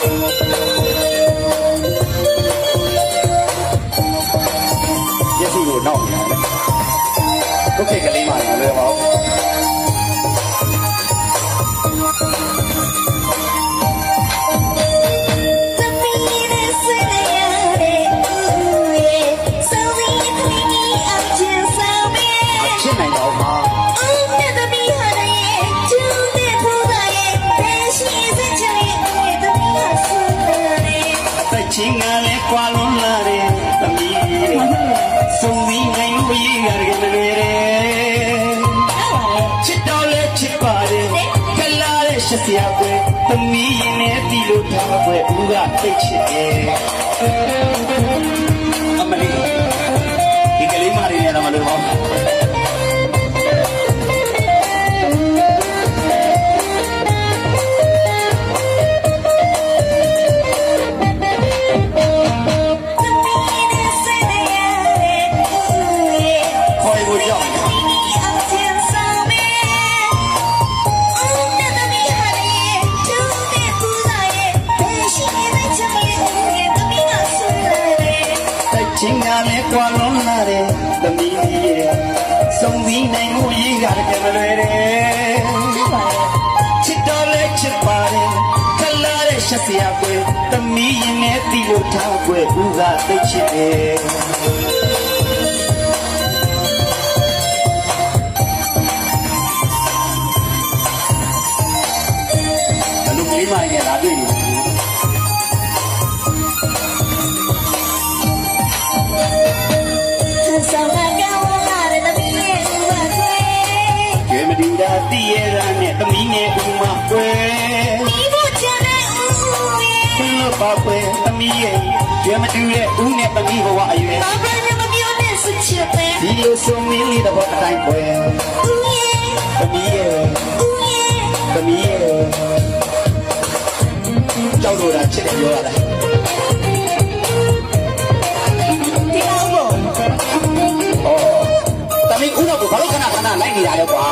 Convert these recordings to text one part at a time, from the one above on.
မျက်စိကိုနောက်နေရတယ်ဒုက္ခကလေးမှလည်းလွယ်ပါဘူး ချင်းကလည်းကွာလွန်လာတဲ့သမီးစုံစည်းနိုင်လို့ရရတယ်မလွယ်တဲ့ချစ်တော်လည်းချစ်ပါတယ်ကလာတဲ့ရှစ်စရာပဲသမီးရင်နဲ့တီလို့ထားပွဲဦးကသိချစ်တယ်အမလေးဒီကလေးမရင်းရတော့မလို့ ချင်းကလည်းကွာလွန်လာတဲ့သမီးရဲ့စုံစည်းနိုင်လို့ရရတယ်မလွယ်တဲ့ချစ်တော်လည်းချစ်ပါတယ်ခလာတဲ့ရှက်စရာပွဲသမီးရင်နဲ့တီလို့ထားပွဲဦးကသိချစ်တယ် တူတာတည်ရတာနဲ့သမီးနဲ့ဦးမကွယ်ဒီဖို့ချင်တဲ့ဦးရဲ့ခွန်းလို့ပါကွယ်သမီးရဲ့ကျွေမတူတဲ့ဦးနဲ့သမီးဘဝအရွယ်ဘာပဲမပြောနဲ့စချစ်ပဲဒီလိုဆုံးမင်းလေးတော့အတိုင်းကွယ်ဦးရဲ့သမီးရဲ့ဦးရဲ့သမီးရဲ့ကြောက်လို့တာချစ်တယ်ပြောရတာဒီအောင်ကိုဩတမီးဦးတော့ကိုဘာလို့ခဏခဏလိုက်နေတာလဲကွာ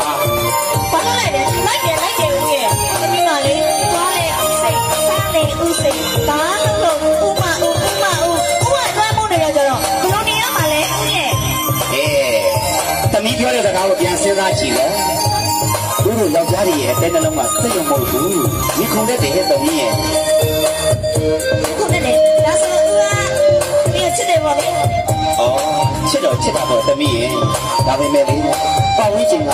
တမီးပြောတဲ့စကားကိုပြန်စဉ်းစားကြည့်လေသူတို့ယောက်ျားတွေရဲ့အတဲ့နှလုံးမှာစိတ်ရုံမဟုတ်ဘူးဒီခုန်တဲ့တဲ့တမီးရဲ့ခုနဲ့လေဒါဆိုဦးကဒီချစ်တယ်ပေါ့လေဩချစ်တော့ချစ်တာပေါ့တမီးရဲ့ဒါပေမဲ့လေပတ်ဝန်းကျင်က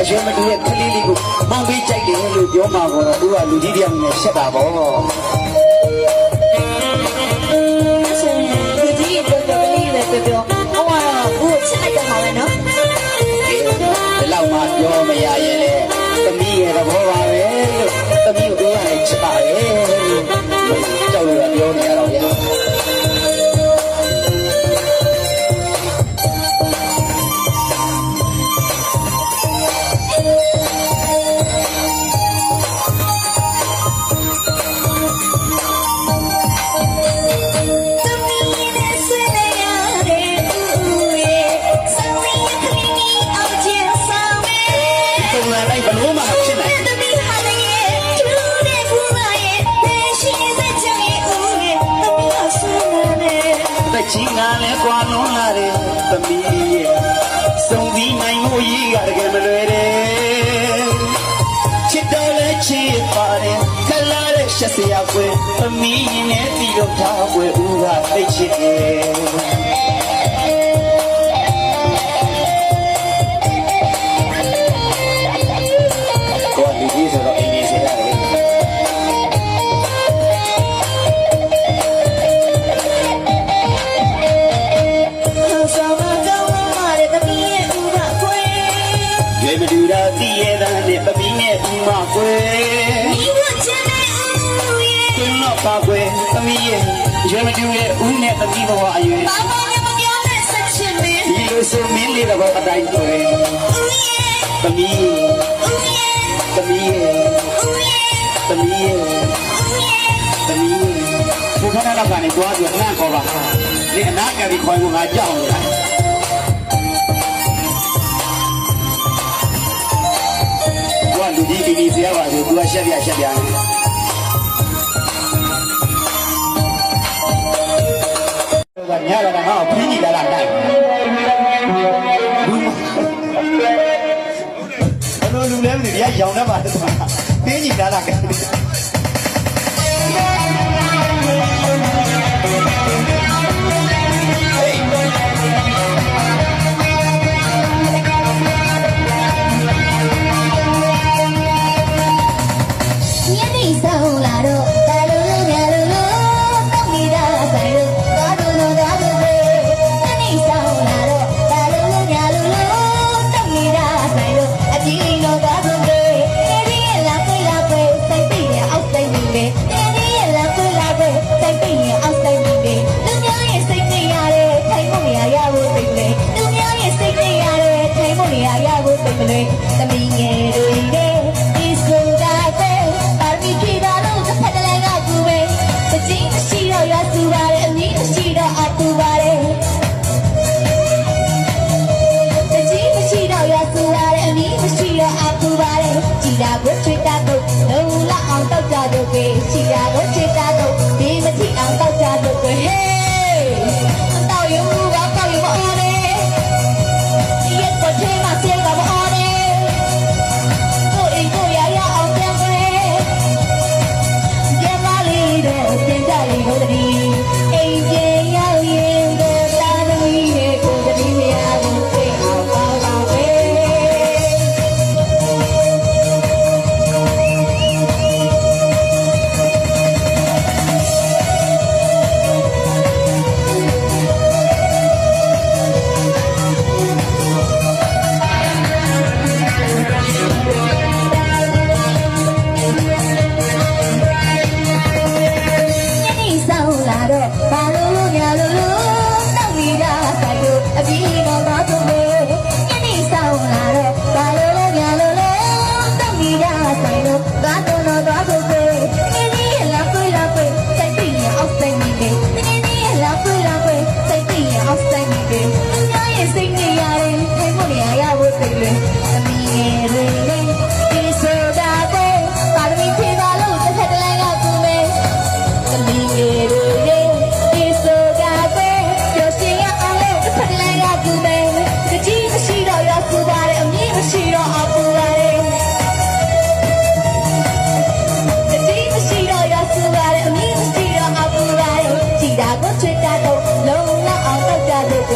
အရွယ်မတူတဲ့ကလေးလေးကိုမောင်ပေးကြိုက်တယ်လို့ပြောမှာကတော့သူကလူကြီးတယောက်နဲ့ရှက်တာပေါ့အဲ့ဆိုရင်ဒီကြီးပြောပြော ပုံစံလိုက်ဘလို့မှဖြစ်နိုင်သမီးဟာရဲ့ကျူးတဲ့ဖူးလာရဲ့ဘယ်ရှိစချင်ရဲ့ဦးရဲ့သမီးဟာဆွေးနွေးနေသက်ချင်းကလည်းကွာလွန်လာတဲ့သမီးရဲ့စုံစည်းနိုင်လို့ရရတယ်မလွယ်တဲ့ချစ်တော်လည်းချစ်ပါတယ်ခလာတဲ့ရှက်စရာပွဲသမီးရင်နဲ့တီလို့ထားပွဲဦးကသိချစ်တယ် တာနဲ့သမီးနဲ့ဦးမကွယ်ဒီဖို့ချင်တဲ့ဦးရဲ့ခွန်းတော့ပါကွယ်သမီးရဲ့ရွေမတူတဲ့ဦးနဲ့သမီးဘဝအရွယ်ဘာမှမပြောနဲ့စချင်တယ်ဒီလိုဆိုမင်းလေးတော့အတိုင်းကွယ်ဦးရဲ့သမီးရဲ့ဦးရဲ့သမီးရဲ့ဦးရဲ့သမီးရဲ့ဦးရဲ့သမီးရဲ့ဘုခဏတော့ကနေကြွားပြီးခဏခေါ်ပါဒီအနာကပြီးခေါ်ကိုငါကြောက်နေတာ သူကလူကြီးကြီးကြီးဆရာပါဆိုသူကရှက်ပြရှက်ပြကညရတာငါ့ကိုဖင်းကြီးလာလာတိုက်ဘယ်လိုလူလဲမသိဘူးရရောင်တတ်ပါလားဖင်းကြီးလာလာကဲ ဆုံးလာတော့ဘယ်လို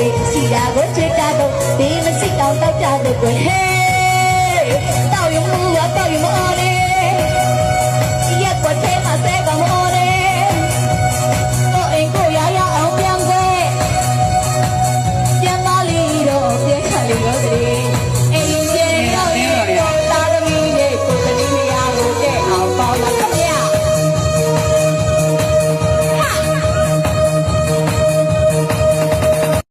တွေစီတာကိုချစ်တာတော့ဒီမစိတ်တော့တောက်ကြတဲ့ကွယ်ဟေးတောက်ရုံမူတော့တောက်ရုံမအော်နေ